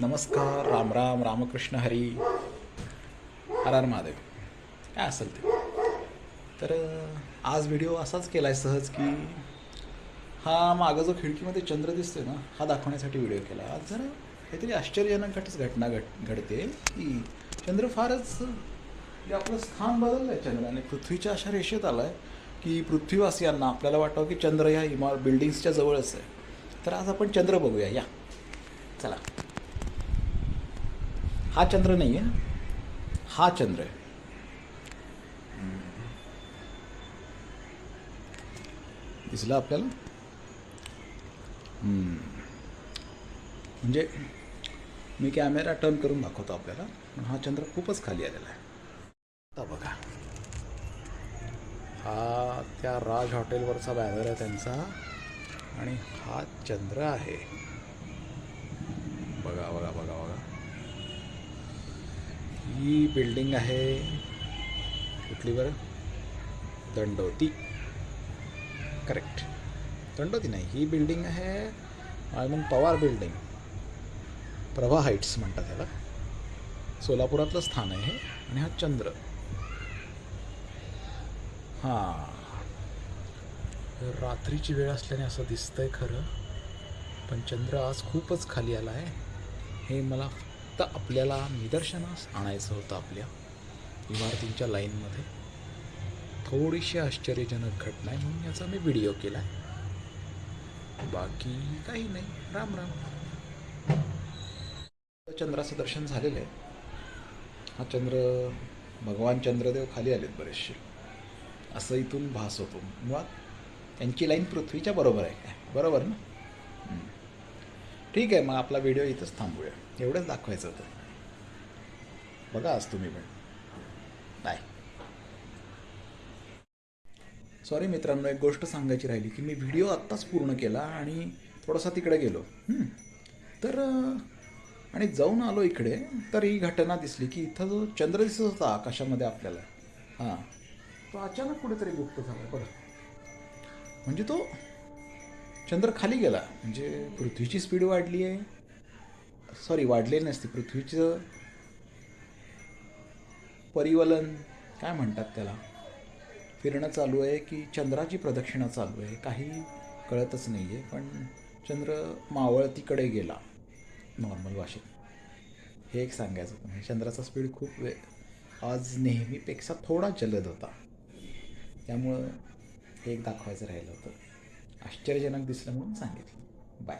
नमस्कार राम राम रामकृष्ण हरी. हर हर महादेव. काय असेल ते? तर आज व्हिडिओ असाच केला आहे सहज की हा मागं जो खिडकीमध्ये चंद्र दिसतोय ना हा दाखवण्यासाठी व्हिडिओ केला आज जरा काहीतरी आश्चर्यजनक घटच घटना घट घडते की चंद्र फारच म्हणजे आपलं स्थान बदललं आहे चंद्राने पृथ्वीच्या अशा रेषेत आला आहे की पृथ्वीवासियांना आपल्याला वाटावं की चंद्र या इमार बिल्डिंग्सच्या जवळच आहे. तर आज आपण चंद्र बघूया. या. चला. हा चंद्र नाही आहे हा चंद्र आहे. दिसला आपल्याला? म्हणजे मी कॅमेरा टर्न करून दाखवतो आपल्याला पण हा चंद्र खूपच खाली आलेला आहे. आता बघा. हा त्या राज हॉटेलवरचा बॅनर आहे त्यांचा आणि हा चंद्र आहे. बघा बघा बघा बघा. ही बिल्डिंग आहे कुठली बरं? दंडोती. करेक्ट दंडोती नाही ही बिल्डिंग आहे I mean Pawar building. Prabha Heights म्हणतात त्याला सोलापुरातलं स्थान आहे हे आणि हा चंद्र. हां. रात्रीची वेळ असल्याने असं दिसतंय खरं पण चंद्र आज खूपच खाली आला आहे हे मला फक्त आपल्याला निदर्शनास आणायचं होतं आपल्या इमारतींच्या लाईनमध्ये. थोडीशी आश्चर्यजनक घटना आहे म्हणून याचा मी व्हिडिओ केला आहे बाकी काही नाही. राम राम. चंद्राचं दर्शन झालेलं आहे हा चंद्र भगवान चंद्रदेव खाली आलेत बरेचसे. असं इथून भास होतो. मुळात त्यांची लाईन पृथ्वीच्या बरोबर आहे काय? बरोबर ना? ठीक आहे मग आपला व्हिडिओ इथंच थांबूया. एवढंच दाखवायचं होतं. बघा आज तुम्ही पण. बाय सॉरी मित्रांनो एक गोष्ट सांगायची राहिली की मी व्हिडिओ आत्ताच पूर्ण केला आणि थोडासा तिकडे गेलो. तर आणि जाऊन आलो इकडे तर ही घटना दिसली की इथं जो चंद्र दिसत होता आकाशामध्ये आपल्याला. हां. तो अचानक कुठेतरी गुप्त झाला. बघा. म्हणजे तो चंद्र खाली गेला. म्हणजे पृथ्वीची स्पीड वाढली आहे. सॉरी वाढलेली नसते. पृथ्वीचं परिवलन काय म्हणतात त्याला? फिरणं चालू आहे की चंद्राची प्रदक्षिणा चालू आहे? काही कळतच नाही आहे पण चंद्र मावळतीकडे गेला. नॉर्मल भाषेत. हे एक सांगायचं होतं. म्हणजे चंद्राचा स्पीड खूप वे आज नेहमीपेक्षा थोडा जलद होता. त्यामुळं हे एक दाखवायचं राहिलं होतं. आश्चर्यजनक दिसलं म्हणून सांगितलं. बाय.